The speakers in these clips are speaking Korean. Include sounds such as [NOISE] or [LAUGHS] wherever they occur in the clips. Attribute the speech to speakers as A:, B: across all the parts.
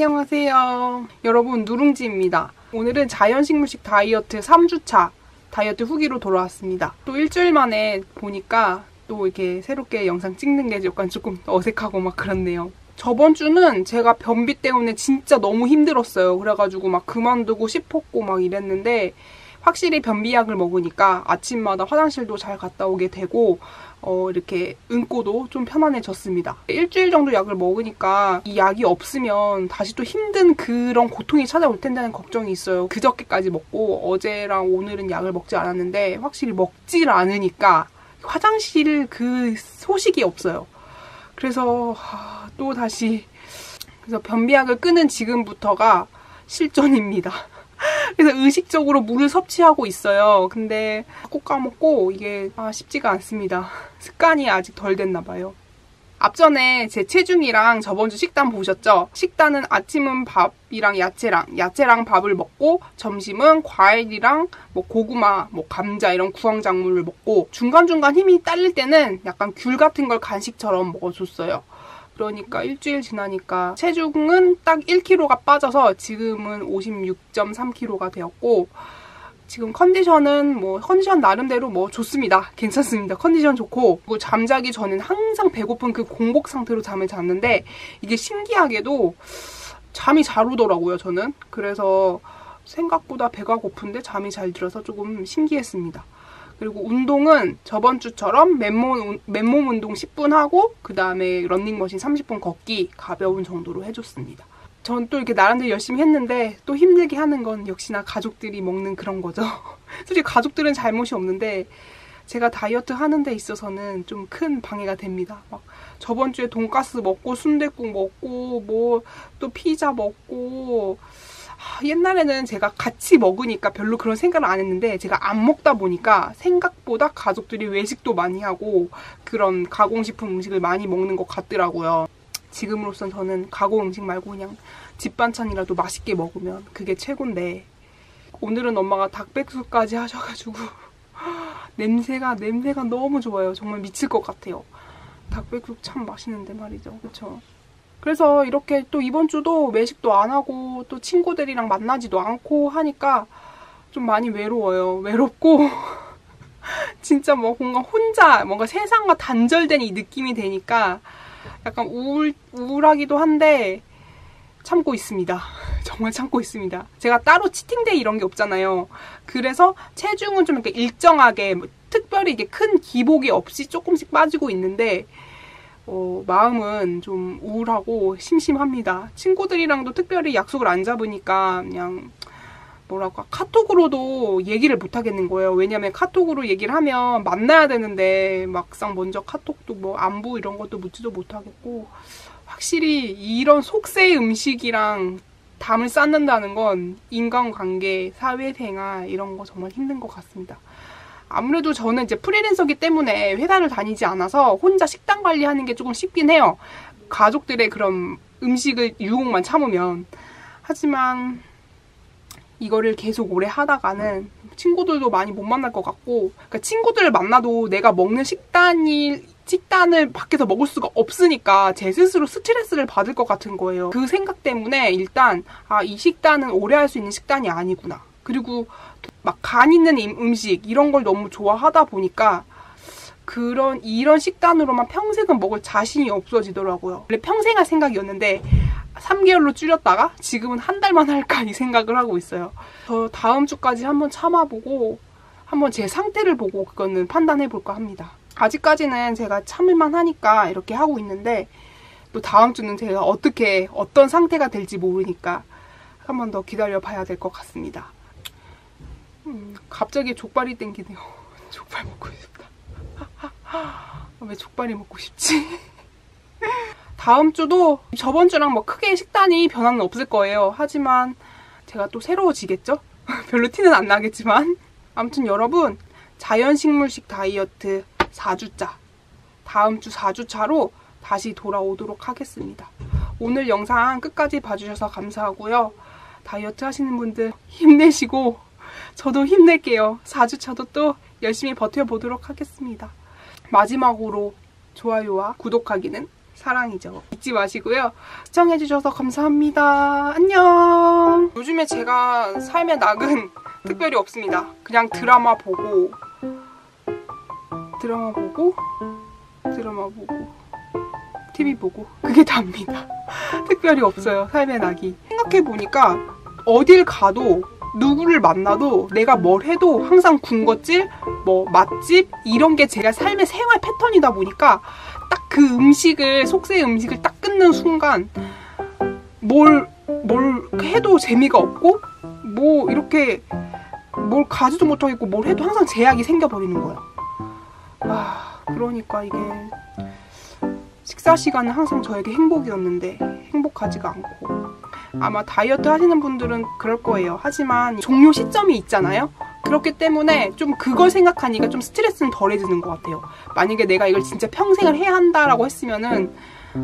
A: 안녕하세요. 여러분 누룽지입니다. 오늘은 자연식물식 다이어트 3주차 다이어트 후기로 돌아왔습니다. 또 일주일 만에 보니까 또 이렇게 새롭게 영상 찍는 게 약간 조금 어색하고 막 그렇네요. 저번 주는 제가 변비 때문에 진짜 너무 힘들었어요. 그래가지고 막 그만두고 싶었고 막 이랬는데 확실히 변비약을 먹으니까 아침마다 화장실도 잘 갔다 오게 되고 어, 이렇게 응고도 좀 편안해졌습니다. 일주일 정도 약을 먹으니까 이 약이 없으면 다시 또 힘든 그런 고통이 찾아올 텐다는 걱정이 있어요. 그저께까지 먹고 어제랑 오늘은 약을 먹지 않았는데 확실히 먹질 않으니까 화장실 그 소식이 없어요. 그래서 하, 또 다시 그래서 변비약을 끊은 지금부터가 실전입니다. 그래서 의식적으로 물을 섭취하고 있어요. 근데 꼭 까먹고 이게 아, 쉽지가 않습니다. [LAUGHS] 습관이 아직 덜 됐나 봐요. 앞전에 제 체중이랑 저번 주 식단 보셨죠? 식단은 아침은 밥이랑 야채랑 야채랑 밥을 먹고 점심은 과일이랑 뭐 고구마, 뭐 감자 이런 구황작물을 먹고 중간중간 힘이 딸릴 때는 약간 귤 같은 걸 간식처럼 먹어줬어요. 그러니까 일주일 지나니까 체중은 딱 1kg가 빠져서 지금은 56.3kg가 되었고 지금 컨디션은 뭐 컨디션 나름대로 뭐 좋습니다. 괜찮습니다. 컨디션 좋고 그리고 잠자기 전엔 항상 배고픈 그 공복 상태로 잠을 잤는데 이게 신기하게도 잠이 잘 오더라고요. 저는 그래서 생각보다 배가 고픈데 잠이 잘 들어서 조금 신기했습니다. 그리고 운동은 저번 주처럼 맨몸, 맨몸 운동 10분 하고 그 다음에 런닝머신 30분 걷기 가벼운 정도로 해줬습니다. 전 또 이렇게 나름대로 열심히 했는데 또 힘들게 하는 건 역시나 가족들이 먹는 그런 거죠. [LAUGHS] 솔직히 가족들은 잘못이 없는데 제가 다이어트 하는 데 있어서는 좀 큰 방해가 됩니다. 막 저번 주에 돈가스 먹고 순댓국 먹고 뭐 또 피자 먹고 옛날에는 제가 같이 먹으니까 별로 그런 생각을 안 했는데 제가 안 먹다 보니까 생각보다 가족들이 외식도 많이 하고 그런 가공식품 음식을 많이 먹는 것 같더라고요. 지금으로선 저는 가공 음식 말고 그냥 집 반찬이라도 맛있게 먹으면 그게 최고인데 오늘은 엄마가 닭백숙까지 하셔가지고 [LAUGHS] 냄새가 냄새가 너무 좋아요. 정말 미칠 것 같아요. 닭백숙 참 맛있는데 말이죠. 그쵸? 그래서 이렇게 또 이번 주도 외식도 안 하고 또 친구들이랑 만나지도 않고 하니까 좀 많이 외로워요. 외롭고 [LAUGHS] 진짜 뭐 뭔가 혼자 뭔가 세상과 단절된 이 느낌이 되니까 약간 우울 우울하기도 한데 참고 있습니다. [LAUGHS] 정말 참고 있습니다. 제가 따로 치팅데이 이런 게 없잖아요. 그래서 체중은 좀 이렇게 일정하게 뭐 특별히 이게 큰 기복이 없이 조금씩 빠지고 있는데 어, 마음은 좀 우울하고 심심합니다. 친구들이랑도 특별히 약속을 안 잡으니까 그냥 뭐랄까 카톡으로도 얘기를 못 하겠는 거예요. 왜냐면 카톡으로 얘기를 하면 만나야 되는데 막상 먼저 카톡도 뭐 안부 이런 것도 묻지도 못하겠고 확실히 이런 속세 음식이랑 담을 쌓는다는 건 인간관계, 사회생활 이런 거 정말 힘든 것 같습니다. 아무래도 저는 이제 프리랜서기 때문에 회사를 다니지 않아서 혼자 식단 관리하는 게 조금 쉽긴 해요. 가족들의 그런 음식을 유혹만 참으면. 하지만 이거를 계속 오래 하다가는 친구들도 많이 못 만날 것 같고, 그러니까 친구들을 만나도 내가 먹는 식단이 식단을 밖에서 먹을 수가 없으니까 제 스스로 스트레스를 받을 것 같은 거예요. 그 생각 때문에 일단 아, 이 식단은 오래 할 수 있는 식단이 아니구나. 그리고 막 간 있는 음식 이런 걸 너무 좋아하다 보니까 그런 이런 식단으로만 평생은 먹을 자신이 없어지더라고요. 원래 평생 할 생각이었는데 3개월로 줄였다가 지금은 한 달만 할까 이 생각을 하고 있어요. 저 다음 주까지 한번 참아보고 한번 제 상태를 보고 그거는 판단해 볼까 합니다. 아직까지는 제가 참을만 하니까 이렇게 하고 있는데 또 다음 주는 제가 어떻게 어떤 상태가 될지 모르니까 한 번 더 기다려 봐야 될 것 같습니다. 음, 갑자기 족발이 땡기네요. [LAUGHS] 족발 먹고 싶다. [LAUGHS] 왜 족발이 먹고 싶지? [LAUGHS] 다음 주도 저번 주랑 뭐 크게 식단이 변화는 없을 거예요. 하지만 제가 또 새로워지겠죠? 별로 티는 안 나겠지만. 아무튼 여러분, 자연식물식 다이어트 4주차. 다음 주 4주차로 다시 돌아오도록 하겠습니다. 오늘 영상 끝까지 봐주셔서 감사하고요. 다이어트 하시는 분들 힘내시고 저도 힘낼게요. 4주차도 또 열심히 버텨보도록 하겠습니다. 마지막으로 좋아요와 구독하기는 사랑이죠. 잊지 마시고요. 시청해주셔서 감사합니다. 안녕. 요즘에 제가 삶의 낙은 [LAUGHS] 특별히 없습니다. 그냥 드라마 보고 드라마 보고 드라마 보고 TV 보고 그게 답니다. [LAUGHS] 특별히 없어요. 삶의 낙이. 생각해보니까 어딜 가도 누구를 만나도 내가 뭘 해도 항상 군것질, 뭐 맛집 이런 게 제가 삶의 생활 패턴이다 보니까 딱 그 음식을 속세 음식을 딱 끊는 순간 뭘 뭘 해도 재미가 없고 뭐 이렇게 뭘 가지도 못하겠고 뭘 해도 항상 제약이 생겨버리는 거야. 아 그러니까 이게 식사 시간은 항상 저에게 행복이었는데 행복하지가 않고 아마 다이어트 하시는 분들은 그럴 거예요. 하지만 종료 시점이 있잖아요. 그렇기 때문에 좀 그걸 생각하니까 좀 스트레스는 덜해지는 것 같아요. 만약에 내가 이걸 진짜 평생을 해야 한다라고 했으면은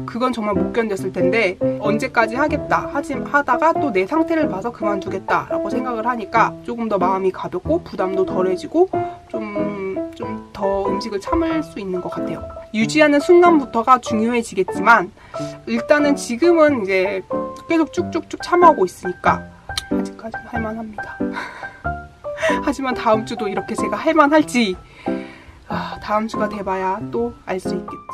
A: 그건 정말 못 견뎠을 텐데 언제까지 하겠다 하지 하다가 또 내 상태를 봐서 그만두겠다라고 생각을 하니까 조금 더 마음이 가볍고 부담도 덜해지고 좀 좀 더 음식을 참을 수 있는 것 같아요. 유지하는 순간부터가 중요해지겠지만 일단은 지금은 이제 계속 쭉쭉쭉 참아오고 있으니까 아직까지는 할만합니다. [LAUGHS] 하지만 다음 주도 이렇게 제가 할만할지 아, 다음 주가 돼봐야 또 알 수 있겠죠.